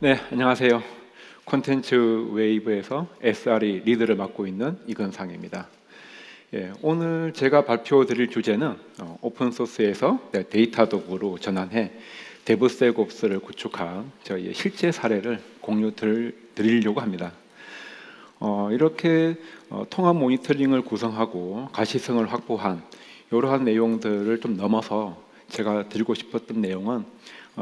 네, 안녕하세요. 콘텐츠 웨이브에서 SRE 리드를 맡고 있는 이건상입니다. 예, 오늘 제가 발표드릴 주제는 어, 오픈 소스에서 네, 데이터 도구로 전환해 데브세곱스를 구축한 저희의 실제 사례를 공유 들- 드리려고 합니다. 어, 이렇게 어, 통합 모니터링을 구성하고 가시성을 확보한 이러한 내용들을 좀 넘어서 제가 드리고 싶었던 내용은 어,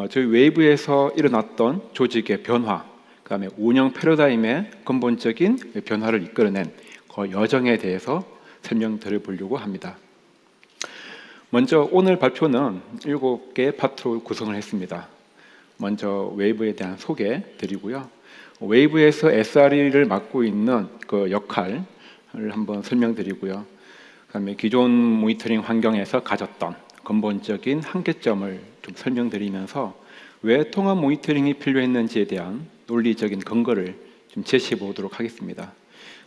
저희 웨이브에서 일어났던 조직의 변화, 그다음에 운영 패러다임의 근본적인 변화를 이끌어낸 그 여정에 대해서 설명드려 보려고 합니다. 먼저 오늘 발표는 일곱 개 파트로 구성을 했습니다. 먼저 웨이브에 대한 소개 드리고요. 웨이브에서 SRE를 맡고 있는 그 역할을 한번 설명드리고요. 그다음에 기존 모니터링 환경에서 가졌던 근본적인 한계점을 좀 설명드리면서 왜 통합 모니터링이 필요했는지에 대한 논리적인 근거를 좀 제시해 보도록 하겠습니다.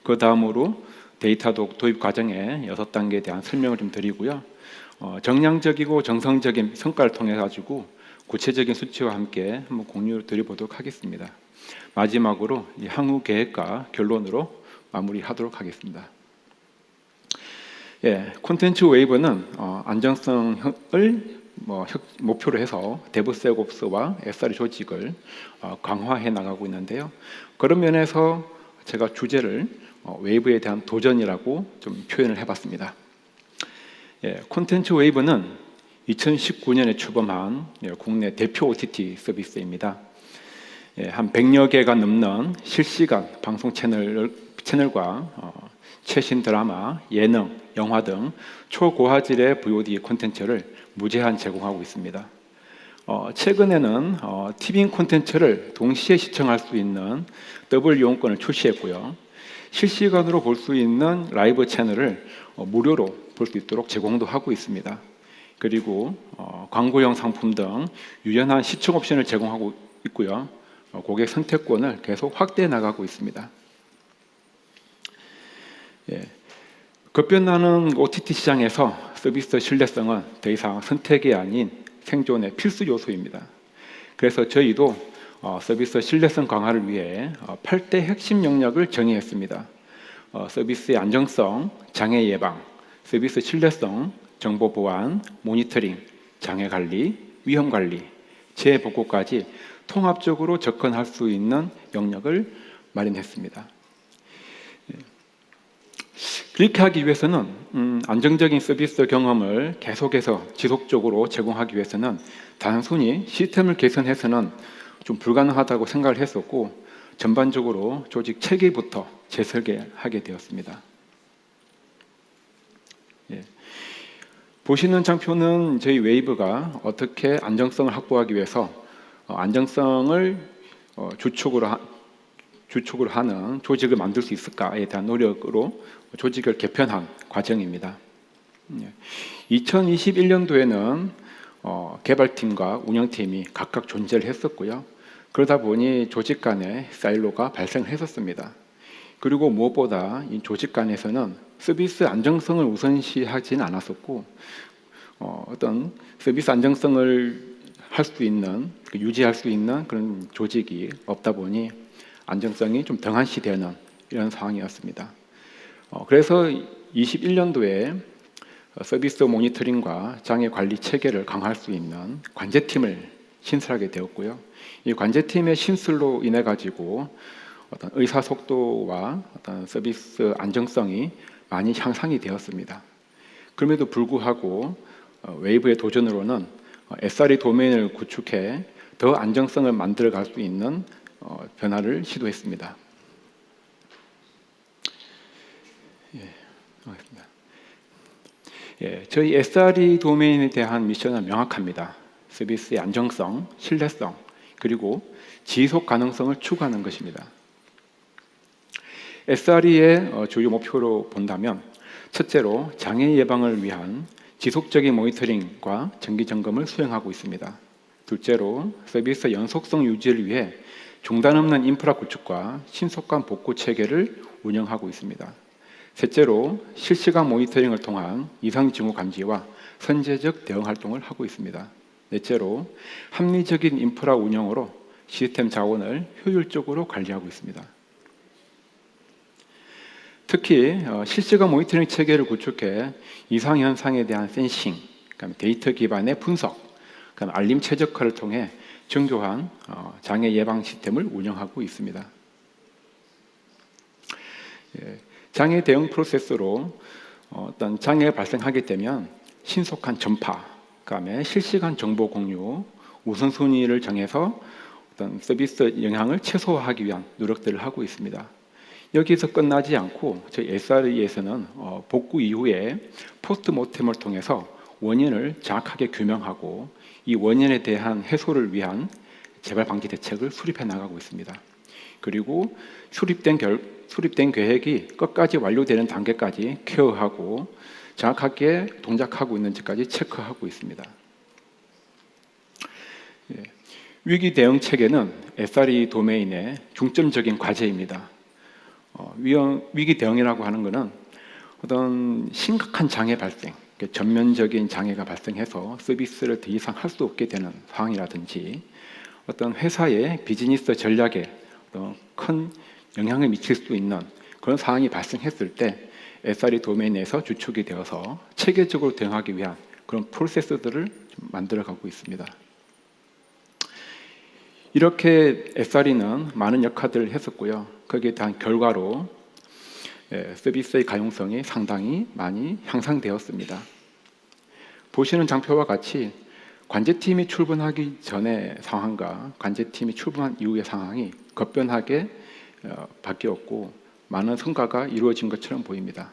그 다음으로 데이터 도- 도입 과정의 여섯 단계에 대한 설명을 좀 드리고요. 어, 정량적이고 정성적인 성과를 통해 가지고 구체적인 수치와 함께 한번 공유 드려보도록 하겠습니다. 마지막으로 이 향후 계획과 결론으로 마무리하도록 하겠습니다. 예, 콘텐츠 웨이브는 어, 안정성을 뭐 혁- 목표로 해서 데브세곱스와 SRE 조직을 어, 강화해 나가고 있는데요. 그런 면에서 제가 주제를 어, 웨이브에 대한 도전이라고 좀 표현을 해봤습니다. 예, 콘텐츠 웨이브는 2019년에 출범한 예, 국내 대표 OTT 서비스입니다. 예, 한 100여 개가 넘는 실시간 방송 채널, 채널과 어, 최신 드라마, 예능, 영화 등 초고화질의 VOD 콘텐츠를 무제한 제공하고 있습니다. 어, 최근에는 어, TV 콘텐츠를 동시에 시청할 수 있는 더블 이용권을 출시했고요. 실시간으로 볼 수 있는 라이브 채널을 어, 무료로 볼 수 있도록 제공도 하고 있습니다. 그리고 어, 광고형 상품 등 유연한 시청 옵션을 제공하고 있고요. 어, 고객 선택권을 계속 확대해 나가고 있습니다. 예. 급변하는 OTT 시장에서 서비스 신뢰성은 더 이상 선택이 아닌 생존의 필수 요소입니다. 그래서 저희도 어, 서비스 신뢰성 강화를 위해 어, 8대 핵심 영역을 정의했습니다. 어, 서비스의 안정성, 장애 예방, 서비스 신뢰성, 정보 보안, 모니터링, 장애 관리, 위험 관리, 재복구까지 통합적으로 접근할 수 있는 영역을 마련했습니다. 그렇게 하기 위해서는 음, 안정적인 서비스 경험을 계속해서 지속적으로 제공하기 위해서는 단순히 시스템을 개선해서는 좀 불가능하다고 생각을 했었고 전반적으로 조직 체계부터 재설계하게 되었습니다. 예. 보시는 장표는 저희 웨이브가 어떻게 안정성을 확보하기 위해서 어, 안정성을 어, 주축으로 하, 주축으로 하는 조직을 만들 수 있을까에 대한 노력으로 조직을 개편한 과정입니다. 2021년도에는 어, 개발팀과 운영팀이 각각 존재를 했었고요. 그러다 보니 조직 간의 사일로가 발생했었습니다. 그리고 무엇보다 이 조직 간에서는 서비스 안정성을 우선시하지는 않았었고 어, 어떤 서비스 안정성을 할 수 있는 그 유지할 수 있는 그런 조직이 없다 보니 안정성이 좀 등한시되는 이런 상황이었습니다. 어, 그래서 21년도에 서비스 모니터링과 장애 관리 체계를 강화할 수 있는 관제팀을 신설하게 되었고요. 이 관제팀의 신설로 인해 가지고 어떤 의사 속도와 어떤 서비스 안정성이 많이 향상이 되었습니다. 그럼에도 불구하고 어, 웨이브의 도전으로는 어, SRE 도메인을 구축해 더 안정성을 만들어 갈 수 있는 어, 변화를 시도했습니다. 예, 알겠습니다. 예, 저희 SRE 도메인에 대한 미션은 명확합니다. 서비스의 안정성, 신뢰성, 그리고 지속 가능성을 추구하는 것입니다. SRE의 어, 주요 목표로 본다면 첫째로 장애 예방을 위한 지속적인 모니터링과 정기 점검을 수행하고 있습니다. 둘째로 서비스 연속성 유지를 위해 중단 없는 인프라 구축과 신속한 복구 체계를 운영하고 있습니다. 셋째로 실시간 모니터링을 통한 이상 징후 감지와 선제적 대응 활동을 하고 있습니다. 넷째로 합리적인 인프라 운영으로 시스템 자원을 효율적으로 관리하고 있습니다. 특히 어, 실시간 모니터링 체계를 구축해 이상 현상에 대한 센싱, 데이터 기반의 분석, 알림 최적화를 통해 정교한 어, 장애 예방 시스템을 운영하고 있습니다. 예, 장애 대응 프로세스로 어, 어떤 장애가 발생하게 되면 신속한 전파, 그다음에 실시간 정보 공유, 우선순위를 정해서 어떤 서비스 영향을 최소화하기 위한 노력들을 하고 있습니다. 여기서 끝나지 않고 저희 SRE에서는 어, 복구 이후에 포스트 모템을 통해서 원인을 정확하게 규명하고 이 원인에 대한 해소를 위한 재발 방지 대책을 수립해 나가고 있습니다. 그리고 수립된 결, 수립된 계획이 끝까지 완료되는 단계까지 케어하고 정확하게 동작하고 있는지까지 체크하고 있습니다. 예, 위기 대응 체계는 SRE 도메인의 중점적인 과제입니다. 어, 위기 대응이라고 하는 것은 어떤 심각한 장애 발생, 그러니까 전면적인 장애가 발생해서 서비스를 더 이상 할 수 없게 되는 상황이라든지 어떤 회사의 비즈니스 전략에 큰 영향을 미칠 수 있는 그런 상황이 발생했을 때 SRE 도메인에서 주축이 되어서 체계적으로 대응하기 위한 그런 프로세스들을 만들어가고 있습니다. 이렇게 SRE는 많은 역할들을 했었고요. 거기에 대한 결과로 예, 서비스의 가용성이 상당히 많이 향상되었습니다. 보시는 장표와 같이 관제팀이 출근하기 전의 상황과 관제팀이 출근한 이후의 상황이 급변하게 어, 바뀌었고 많은 성과가 이루어진 것처럼 보입니다.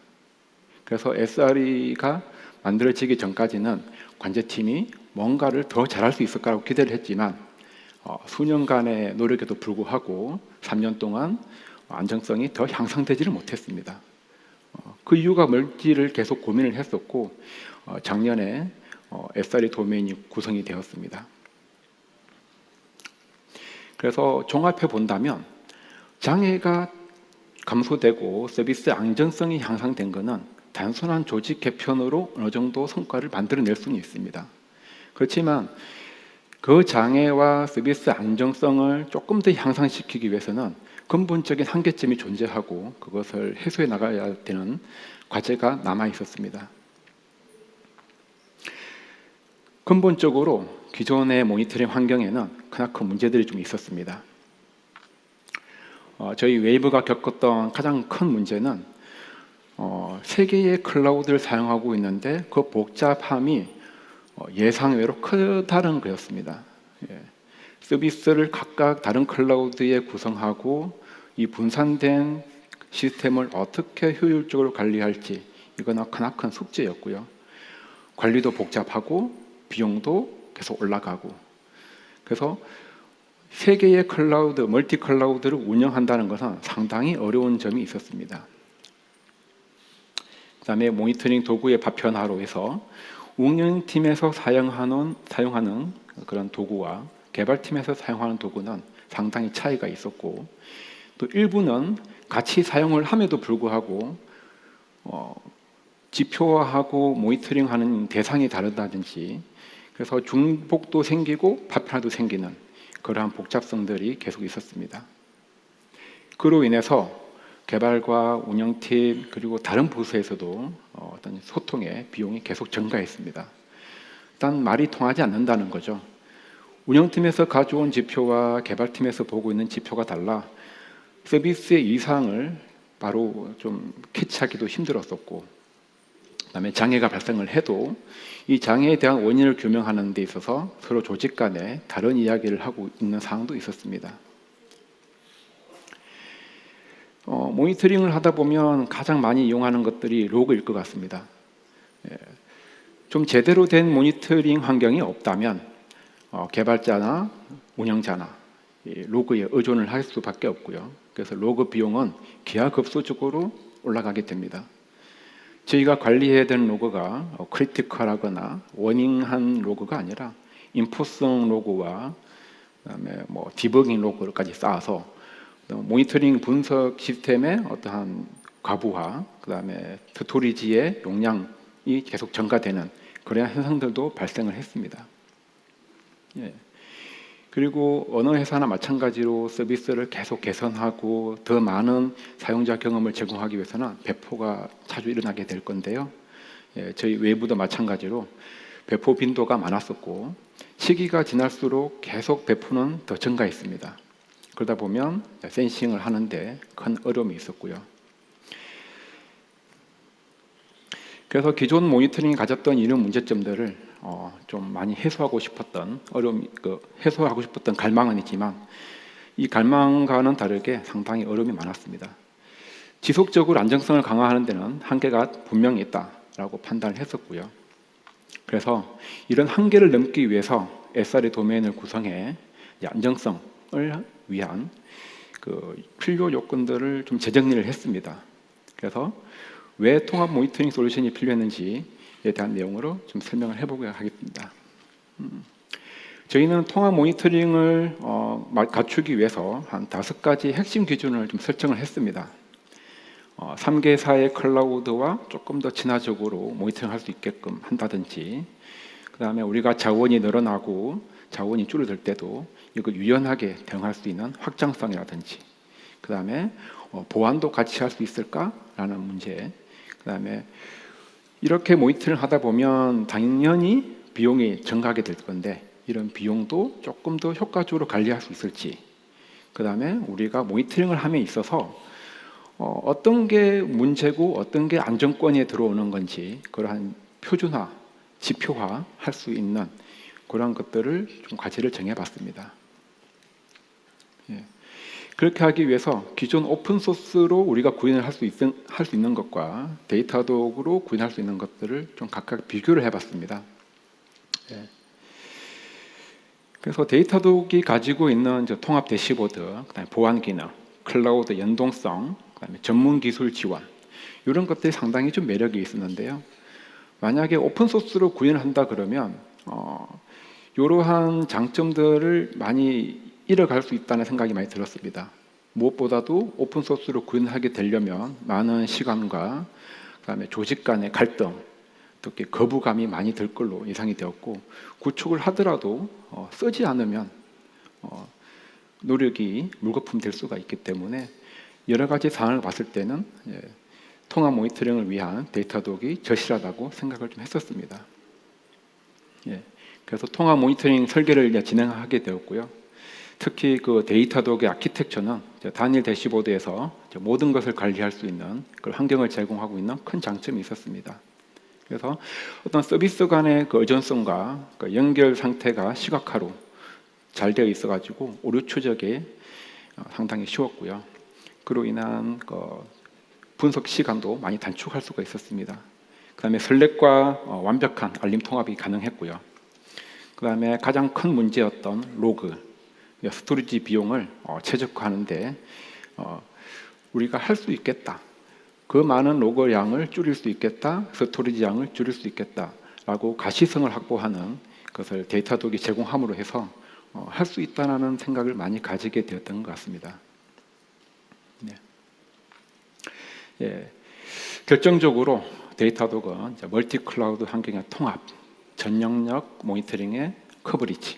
그래서 SRE가 만들어지기 전까지는 관제팀이 뭔가를 더 잘할 수 있을 거라고 기대를 했지만 어, 수년간의 노력에도 불구하고 3년 동안 안정성이 더 향상되지를 못했습니다. 어, 그 이유가 뭘지를 계속 고민을 했었고 어, 작년에 어, SRE 도메인이 구성이 되었습니다. 그래서 종합해 본다면 장애가 감소되고 서비스 안정성이 향상된 것은 단순한 조직 개편으로 어느 정도 성과를 만들어낼 수는 있습니다. 그렇지만 그 장애와 서비스 안정성을 조금 더 향상시키기 위해서는 근본적인 한계점이 존재하고 그것을 해소해 나가야 되는 과제가 남아 있었습니다. 근본적으로 기존의 모니터링 환경에는 크나큰 문제들이 좀 있었습니다. 어, 저희 웨이브가 겪었던 가장 큰 문제는 어, 세 개의 클라우드를 사용하고 있는데 그 복잡함이 어, 예상외로 크다는 거였습니다. 예. 서비스를 각각 다른 클라우드에 구성하고 이 분산된 시스템을 어떻게 효율적으로 관리할지 이거나 크나큰 숙제였고요. 관리도 복잡하고 비용도 계속 올라가고 그래서 세 개의 클라우드, 멀티 클라우드를 운영한다는 것은 상당히 어려운 점이 있었습니다. 그다음에 모니터링 도구의 파편화로 해서 운영팀에서 사용하는 사용하는 그런 도구와 개발팀에서 사용하는 도구는 상당히 차이가 있었고 또 일부는 같이 사용을 함에도 불구하고 어, 지표화하고 모니터링하는 대상이 다르다든지 그래서 중복도 생기고 파편화도 생기는 그러한 복잡성들이 계속 있었습니다. 그로 인해서 개발과 운영팀 그리고 다른 부서에서도 어, 어떤 소통의 비용이 계속 증가했습니다. 일단 말이 통하지 않는다는 거죠. 운영팀에서 가져온 지표와 개발팀에서 보고 있는 지표가 달라 서비스의 이상을 바로 좀 캐치하기도 힘들었었고 그다음에 장애가 발생을 해도 이 장애에 대한 원인을 규명하는 데 있어서 서로 조직 간에 다른 이야기를 하고 있는 상황도 있었습니다. 어, 모니터링을 하다 보면 가장 많이 이용하는 것들이 로그일 것 같습니다. 예, 좀 제대로 된 모니터링 환경이 없다면 어, 개발자나 운영자나 로그에 의존을 할 수밖에 없고요. 그래서 로그 비용은 기하급수적으로 올라가게 됩니다. 저희가 관리해야 되는 로그가 크리티컬하거나 워닝한 로그가 아니라 인포성 로그와 그다음에 뭐 디버깅 로그까지 쌓아서 모니터링 분석 시스템의 어떠한 과부하, 그다음에 스토리지의 용량이 계속 증가되는 그러한 현상들도 발생을 했습니다. 예. 그리고 어느 회사나 마찬가지로 서비스를 계속 개선하고 더 많은 사용자 경험을 제공하기 위해서는 배포가 자주 일어나게 될 건데요. 예, 저희 외부도 마찬가지로 배포 빈도가 많았었고 시기가 지날수록 계속 배포는 더 증가했습니다. 그러다 보면 센싱을 하는데 큰 어려움이 있었고요. 그래서 기존 모니터링이 가졌던 이런 문제점들을 어, 좀 많이 해소하고 싶었던 어려움, 그 해소하고 싶었던 갈망은 있지만 이 갈망과는 다르게 상당히 어려움이 많았습니다. 지속적으로 안정성을 강화하는 데는 한계가 분명히 있다라고 판단을 했었고요. 그래서 이런 한계를 넘기 위해서 SR의 도메인을 구성해 이 안정성을 위한 그 필요 요건들을 좀 재정리를 했습니다. 그래서 왜 통합 모니터링 솔루션이 필요했는지에 대한 내용으로 좀 설명을 해보고자 하겠습니다. 음, 저희는 통합 모니터링을 어, 마- 갖추기 위해서 한 다섯 가지 핵심 기준을 좀 설정을 했습니다. 어, 3개사의 클라우드와 조금 더 친화적으로 모니터링 할 수 있게끔 한다든지 그 다음에 우리가 자원이 늘어나고 자원이 줄어들 때도 이걸 유연하게 대응할 수 있는 확장성이라든지 그 다음에 어, 보안도 같이 할 수 있을까라는 문제 그 다음에 이렇게 모니터링 하다 보면 당연히 비용이 증가하게 될 건데 이런 비용도 조금 더 효과적으로 관리할 수 있을지 그 다음에 우리가 모니터링을 함에 있어서 어, 어떤 게 문제고 어떤 게 안정권에 들어오는 건지 그러한 표준화, 지표화 할 수 있는 그런 것들을 좀 과제를 정해봤습니다. 예. 그렇게 하기 위해서 기존 오픈 소스로 우리가 구현을 할 수 있는 것과 데이터독으로 구현할 수 있는 것들을 좀 각각 비교를 해봤습니다. 예. 그래서 데이터독이 가지고 있는 통합 대시보드, 그다음에 보안 기능, 클라우드 연동성, 그다음에 전문 기술 지원 이런 것들이 상당히 좀 매력이 있었는데요. 만약에 오픈 소스로 구현한다 그러면 어, 이러한 장점들을 많이 잃어갈 수 있다는 생각이 많이 들었습니다. 무엇보다도 오픈 소스로 구현하게 되려면 많은 시간과 그다음에 조직 간의 갈등, 특히 거부감이 많이 들 걸로 예상이 되었고 구축을 하더라도 어, 쓰지 않으면 어, 노력이 물거품 될 수가 있기 때문에 여러 가지 상황을 봤을 때는 예, 통합 모니터링을 위한 데이터 독이 절실하다고 생각을 좀 했었습니다. 예, 그래서 통합 모니터링 설계를 진행하게 되었고요. 특히 그 데이터독의 아키텍처는 이제 단일 대시보드에서 모든 것을 관리할 수 있는 그 환경을 제공하고 있는 큰 장점이 있었습니다. 그래서 어떤 서비스 간의 그 의존성과 그 연결 상태가 시각화로 잘 되어 있어가지고 오류 추적에 어, 상당히 쉬웠고요. 그로 인한 그 분석 시간도 많이 단축할 수가 있었습니다. 그 다음에 설렛과 어, 완벽한 알림 통합이 가능했고요. 그 다음에 가장 큰 문제였던 로그, 스토리지 비용을 어, 최적화하는데 어, 우리가 할 수 있겠다. 그 많은 로그 양을 줄일 수 있겠다. 스토리지 양을 줄일 수 있겠다라고 가시성을 확보하는 것을 데이터 독이 제공함으로 해서 어, 할수 있다라는 생각을 많이 가지게 되었던 것 같습니다. 네. 예, 결정적으로 데이터 독은 이제 멀티 클라우드 환경의 통합, 전 영역 모니터링의 커버리지,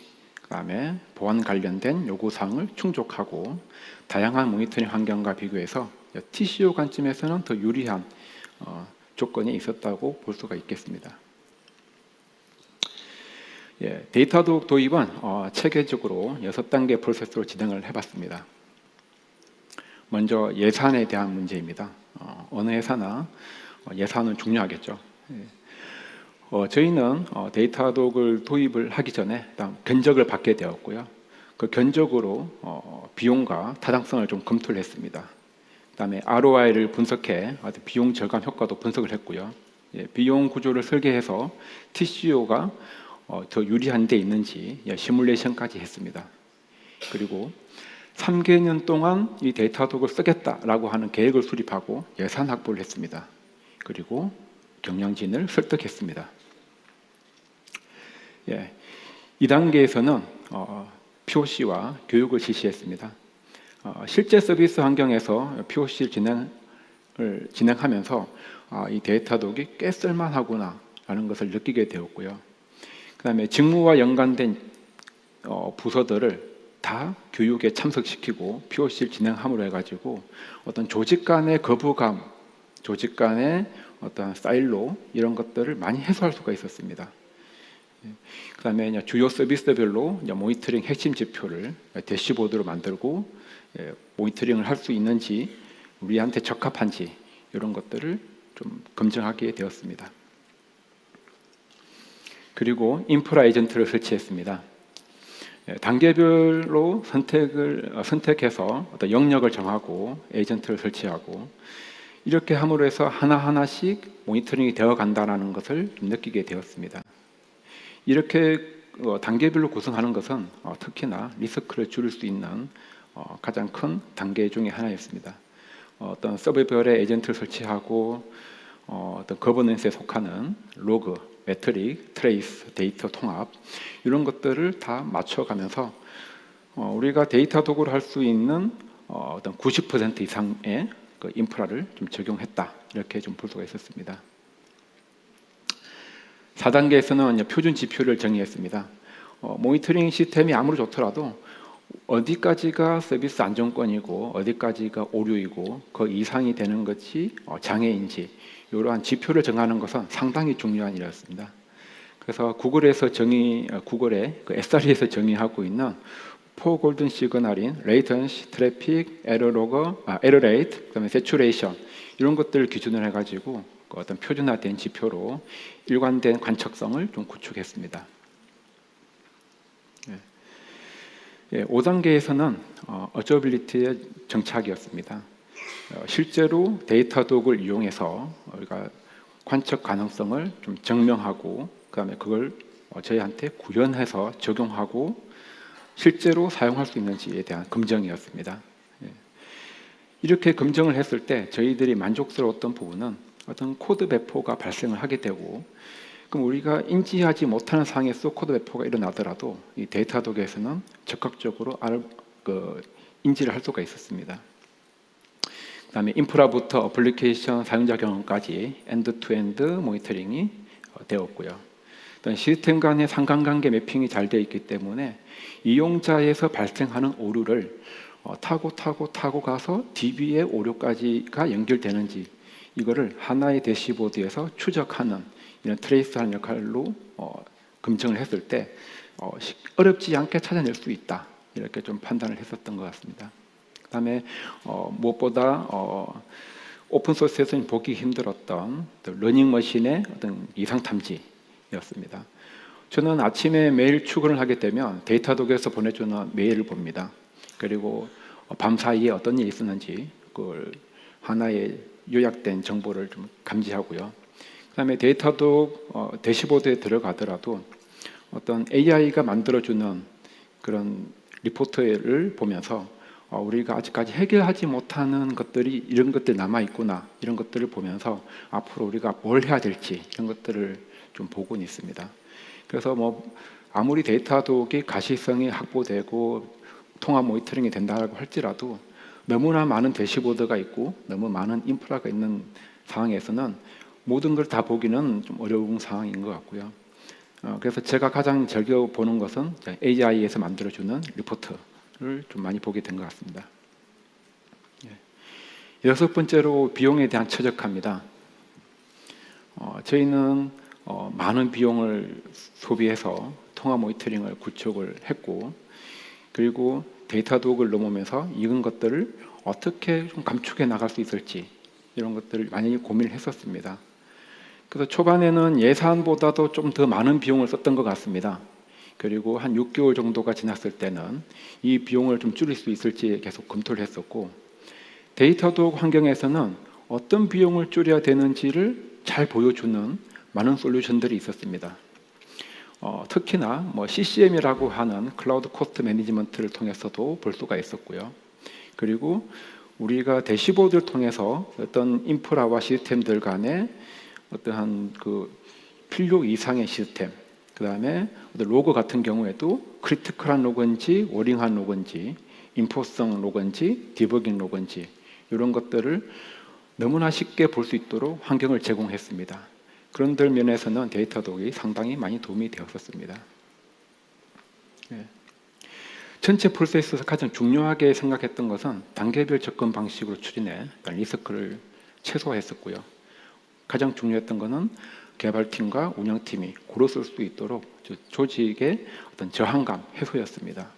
그다음에 보안 관련된 요구 사항을 충족하고 다양한 모니터링 환경과 비교해서 TCO 관점에서는 더 유리한 어, 조건이 있었다고 볼 수가 있겠습니다. 예, 데이터독 도입은 어, 체계적으로 여섯 단계 프로세스로 진행을 해봤습니다. 먼저 예산에 대한 문제입니다. 어, 어느 회사나 어, 예산은 중요하겠죠. 예. 어, 저희는 어, 데이터독을 도입을 하기 전에 일단 견적을 받게 되었고요. 그 견적으로 어, 비용과 타당성을 좀 검토를 했습니다. 그다음에 ROI를 분석해 비용 절감 효과도 분석을 했고요. 예, 비용 구조를 설계해서 TCO가 어, 더 유리한 데 있는지 예, 시뮬레이션까지 했습니다. 그리고 3개년 동안 이 데이터독을 쓰겠다라고 하는 계획을 수립하고 예산 확보를 했습니다. 그리고 경영진을 설득했습니다. 예, 이 단계에서는 어, POC와 교육을 실시했습니다. 어, 실제 서비스 환경에서 POC 진행을 진행하면서 아, 이 데이터 독이 꽤 쓸만하구나라는 것을 느끼게 되었고요. 그다음에 직무와 연관된 어, 부서들을 다 교육에 참석시키고 POC를 진행함으로 해가지고 어떤 조직 간의 거부감, 조직 간의 어떤 사일로 이런 것들을 많이 해소할 수가 있었습니다. 예. 그다음에 이제 주요 서비스별로 모니터링 핵심 지표를 대시보드로 만들고 예, 모니터링을 할 수 있는지 우리한테 적합한지 이런 것들을 좀 검증하게 되었습니다. 그리고 인프라 에이전트를 설치했습니다. 예, 단계별로 선택을 어, 선택해서 어떤 영역을 정하고 에이전트를 설치하고 이렇게 함으로 해서 하나 하나씩 모니터링이 되어 간다라는 것을 좀 느끼게 되었습니다. 이렇게 어, 단계별로 구성하는 것은 어, 특히나 리스크를 줄일 수 있는 어, 가장 큰 단계 중의 하나였습니다. 어, 어떤 서버별의 에이전트를 설치하고 어, 어떤 거버넌스에 속하는 로그, 매트릭, 트레이스, 데이터 통합 이런 것들을 다 맞춰가면서 어, 우리가 데이터 도구를 할수 있는 어, 어떤 90% 이상의 그 인프라를 좀 적용했다 이렇게 좀 볼 수가 있었습니다. 4단계에서는 표준 지표를 정의했습니다. 어, 모니터링 시스템이 아무리 좋더라도 어디까지가 서비스 안정권이고 어디까지가 오류이고 그 이상이 되는 것이 어, 장애인지 이러한 지표를 정하는 것은 상당히 중요한 일이었습니다. 그래서 구글에서 정의 어, 구글의 그 SRE에서 정의하고 있는 포 골든 시그널인 레이턴시, 트래픽, 에러 로그, 아, 에러 레이트, 그다음에 세츄레이션 이런 것들을 기준으로 해가지고 그 어떤 표준화된 지표로 일관된 관측성을 좀 구축했습니다. 예. 예, 5단계에서는 어, 어저빌리티의 정착이었습니다. 어, 실제로 데이터 도구를 이용해서 우리가 관측 가능성을 좀 증명하고 그다음에 그걸 어, 저희한테 구현해서 적용하고 실제로 사용할 수 있는지에 대한 검증이었습니다. 예. 이렇게 검증을 했을 때 저희들이 만족스러웠던 부분은 어떤 코드 배포가 발생을 하게 되고 그럼 우리가 인지하지 못하는 상황에서 코드 배포가 일어나더라도 이 데이터 도구에서는 적극적으로 알, 그 인지를 할 수가 있었습니다. 그다음에 인프라부터 어플리케이션 사용자 경험까지 엔드 투 엔드 모니터링이 어, 되었고요. 시스템 간의 상관관계 매핑이 잘 되어 있기 때문에 이용자에서 발생하는 오류를 어, 타고 타고 타고 가서 DB의 오류까지가 연결되는지 이거를 하나의 대시보드에서 추적하는 이런 트레이스하는 역할로 어, 검증을 했을 때 어, 어렵지 않게 찾아낼 수 있다 이렇게 좀 판단을 했었던 것 같습니다. 그다음에 어, 무엇보다 어, 오픈 소스에서는 보기 힘들었던 러닝머신의 어떤 이상 탐지였습니다. 저는 아침에 매일 출근을 하게 되면 데이터 도구에서 보내주는 메일을 봅니다. 그리고 밤 사이에 어떤 일이 있었는지 그걸 하나의 요약된 정보를 좀 감지하고요. 그다음에 데이터도 어, 대시보드에 들어가더라도 어떤 AI가 만들어주는 그런 리포트를 보면서 어, 우리가 아직까지 해결하지 못하는 것들이 이런 것들 남아 있구나 이런 것들을 보면서 앞으로 우리가 뭘 해야 될지 이런 것들을 좀 보고는 있습니다. 그래서 뭐 아무리 데이터 도기 가시성이 확보되고 통합 모니터링이 된다고 할지라도 너무나 많은 대시보드가 있고 너무 많은 인프라가 있는 상황에서는 모든 걸 다 보기는 좀 어려운 상황인 것 같고요. 어, 그래서 제가 가장 즐겨 보는 것은 AI에서 만들어주는 리포트를 좀 많이 보게 된 것 같습니다. 예. 여섯 번째로 비용에 대한 최적화입니다. 어, 저희는 어, 많은 비용을 소비해서 통화 모니터링을 구축을 했고 그리고 데이터 도구를 넘으면서 이런 것들을 어떻게 좀 감축해 나갈 수 있을지 이런 것들을 많이 고민을 했었습니다. 그래서 초반에는 예산보다도 좀 더 많은 비용을 썼던 것 같습니다. 그리고 한 6개월 정도가 지났을 때는 이 비용을 좀 줄일 수 있을지 계속 검토를 했었고 데이터 도구 환경에서는 어떤 비용을 줄여야 되는지를 잘 보여주는 많은 솔루션들이 있었습니다. 어, 특히나 뭐 CCM이라고 하는 클라우드 코스트 매니지먼트를 통해서도 볼 수가 있었고요. 그리고 우리가 대시보드를 통해서 어떤 인프라와 시스템들 간의 어떠한 그 필요 이상의 시스템, 그 다음에 로그 같은 경우에도 크리티컬한 로그인지 워링한 로그인지 인포성 로그인지 디버깅 로그인지 이런 것들을 너무나 쉽게 볼 수 있도록 환경을 제공했습니다. 그런 들 면에서는 데이터 독이 상당히 많이 도움이 되었었습니다. 네. 전체 프로세스에서 가장 중요하게 생각했던 것은 단계별 접근 방식으로 추진해 리스크를 최소화했었고요. 가장 중요했던 것은 개발팀과 운영팀이 고루 쓸 수 있도록 저 조직의 어떤 저항감 해소였습니다.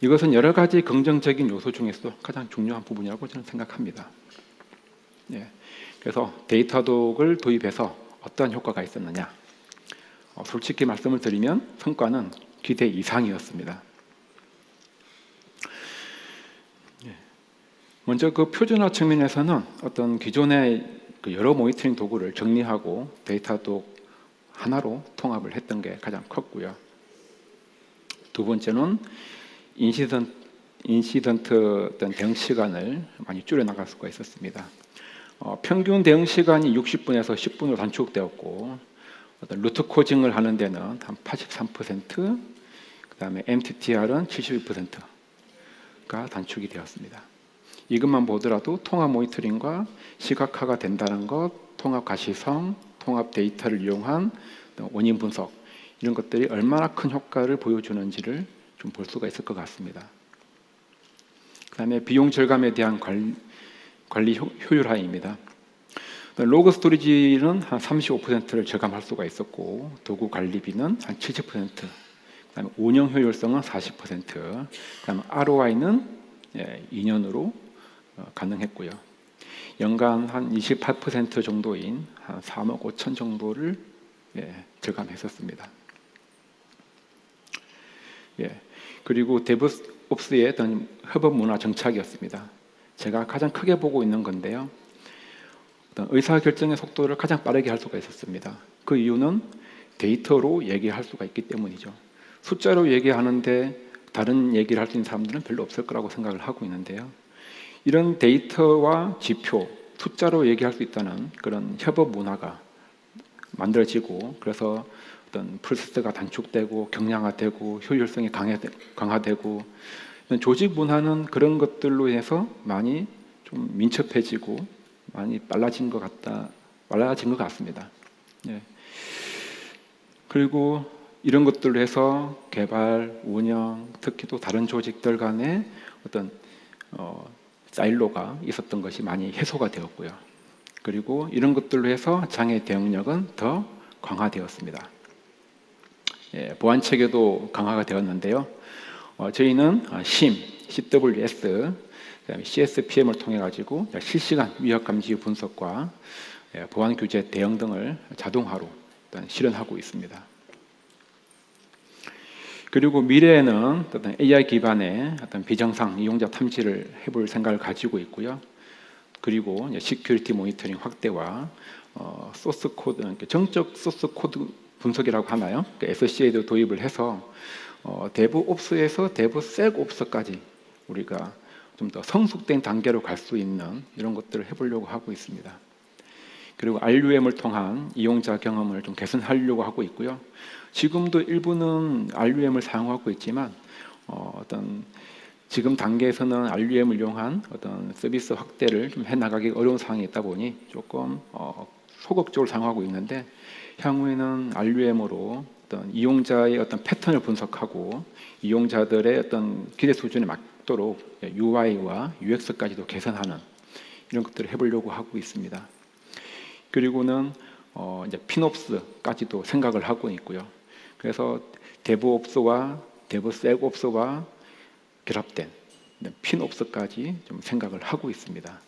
이것은 여러 가지 긍정적인 요소 중에서도 가장 중요한 부분이라고 저는 생각합니다. 예. 그래서 데이터독을 도입해서 어떠한 효과가 있었느냐? 어, 솔직히 말씀을 드리면 성과는 기대 이상이었습니다. 예. 먼저 그 표준화 측면에서는 어떤 기존의 그 여러 모니터링 도구를 정리하고 데이터독 하나로 통합을 했던 게 가장 컸고요. 두 번째는 인시던 인시던트 어떤 대응 시간을 많이 줄여 나갈 수가 있었습니다. 어, 평균 대응 시간이 60분에서 10분으로 단축되었고 어떤 루트 코징을 하는 데는 한 83%, 그다음에 MTTR은 72%가 단축이 되었습니다. 이것만 보더라도 통합 모니터링과 시각화가 된다는 것, 통합 가시성, 통합 데이터를 이용한 원인 분석 이런 것들이 얼마나 큰 효과를 보여주는지를 좀 볼 수가 있을 것 같습니다. 그다음에 비용 절감에 대한 관리, 관리 효, 효율화입니다. 로그 스토리지는 한 35%를 절감할 수가 있었고 도구 관리비는 한 70%, 그다음에 운영 효율성은 40%, 그다음에 ROI는 2년으로 어, 가능했고요. 연간 한 28% 정도인 한 3억 5천 정도를 예, 절감했었습니다. 예, 그리고 데브옵스의 어떤 협업 문화 정착이었습니다. 제가 가장 크게 보고 있는 건데요. 의사 결정의 속도를 가장 빠르게 할 수가 있었습니다. 그 이유는 데이터로 얘기할 수가 있기 때문이죠. 숫자로 얘기하는데 다른 얘기를 할 수 있는 사람들은 별로 없을 거라고 생각을 하고 있는데요. 이런 데이터와 지표, 숫자로 얘기할 수 있다는 그런 협업 문화가 만들어지고 그래서 어떤 프로세스가 단축되고 경량화되고 효율성이 강화되고 조직 문화는 그런 것들로 인해서 많이 좀 민첩해지고 많이 빨라진 것 같다 빨라진 것 같습니다. 예. 그리고 이런 것들로 해서 개발, 운영, 특히 또 다른 조직들 간의 어떤 어, 사일로가 있었던 것이 많이 해소가 되었고요. 그리고 이런 것들로 해서 장애 대응력은 더 강화되었습니다. 예, 보안 체계도 강화가 되었는데요. 어, 저희는 SIM, CWS, 그다음에 CSPM을 통해 가지고 실시간 위협 감지 분석과 예, 보안 규제 대응 등을 자동화로 일단 실현하고 있습니다. 그리고 미래에는 어떤 AI 기반의 어떤 비정상 이용자 탐지를 해볼 생각을 가지고 있고요. 그리고 시큐리티 모니터링 확대와 어, 소스 코드, 정적 소스 코드 분석이라고 하나요? 그 SCA도 도입을 해서 어, 대부 옵스에서 대부 셀 옵스까지 우리가 좀 더 성숙된 단계로 갈 수 있는 이런 것들을 해보려고 하고 있습니다. 그리고 RUM을 통한 이용자 경험을 좀 개선하려고 하고 있고요. 지금도 일부는 RUM을 사용하고 있지만 어, 어떤 지금 단계에서는 RUM을 이용한 어떤 서비스 확대를 좀 해나가기 어려운 상황이 있다 보니 조금 어, 소극적으로 사용하고 있는데 향후에는 RUM으로 어떤 이용자의 어떤 패턴을 분석하고 이용자들의 어떤 기대 수준에 맞도록 UI와 UX까지도 개선하는 이런 것들을 해보려고 하고 있습니다. 그리고는 어 이제 핀옵스까지도 생각을 하고 있고요. 그래서 데브옵스와 데브섹옵스와 결합된 핀옵스까지 좀 생각을 하고 있습니다.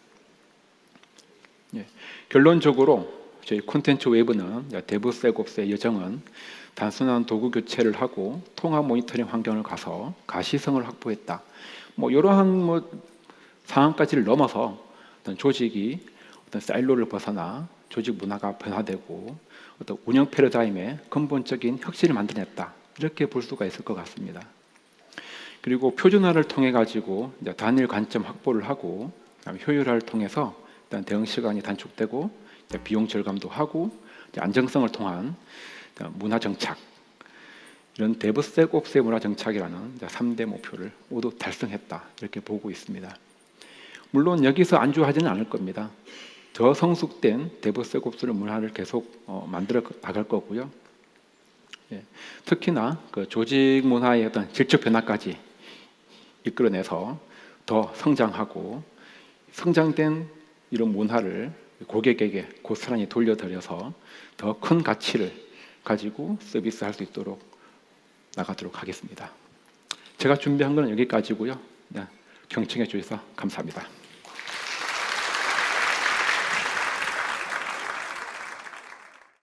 예, 결론적으로 저희 콘텐츠 웨브는 데브섹옵스의 여정은 단순한 도구 교체를 하고 통합 모니터링 환경을 가서 가시성을 확보했다. 뭐 이러한 뭐 상황까지를 넘어서 어떤 조직이 어떤 사일로를 벗어나 조직 문화가 변화되고 어떤 운영 패러다임의 근본적인 혁신을 만들어냈다. 이렇게 볼 수가 있을 것 같습니다. 그리고 표준화를 통해 가지고 단일 관점 확보를 하고 효율화를 통해서 일단 대응 시간이 단축되고 비용 절감도 하고 안정성을 통한 문화 정착 이런 데브섹옵스의 문화 정착이라는 3대 목표를 모두 달성했다 이렇게 보고 있습니다. 물론 여기서 안주하지는 않을 겁니다. 더 성숙된 데브섹옵스를 문화를 계속 어, 만들어 나갈 거고요. 예, 특히나 그 조직 문화의 어떤 질적 변화까지 이끌어내서 더 성장하고 성장된 이런 문화를 고객에게 고스란히 돌려드려서 더 큰 가치를 가지고 서비스 할 수 있도록 나가도록 하겠습니다. 제가 준비한 건 여기까지고요. 네, 경청해 주셔서 감사합니다.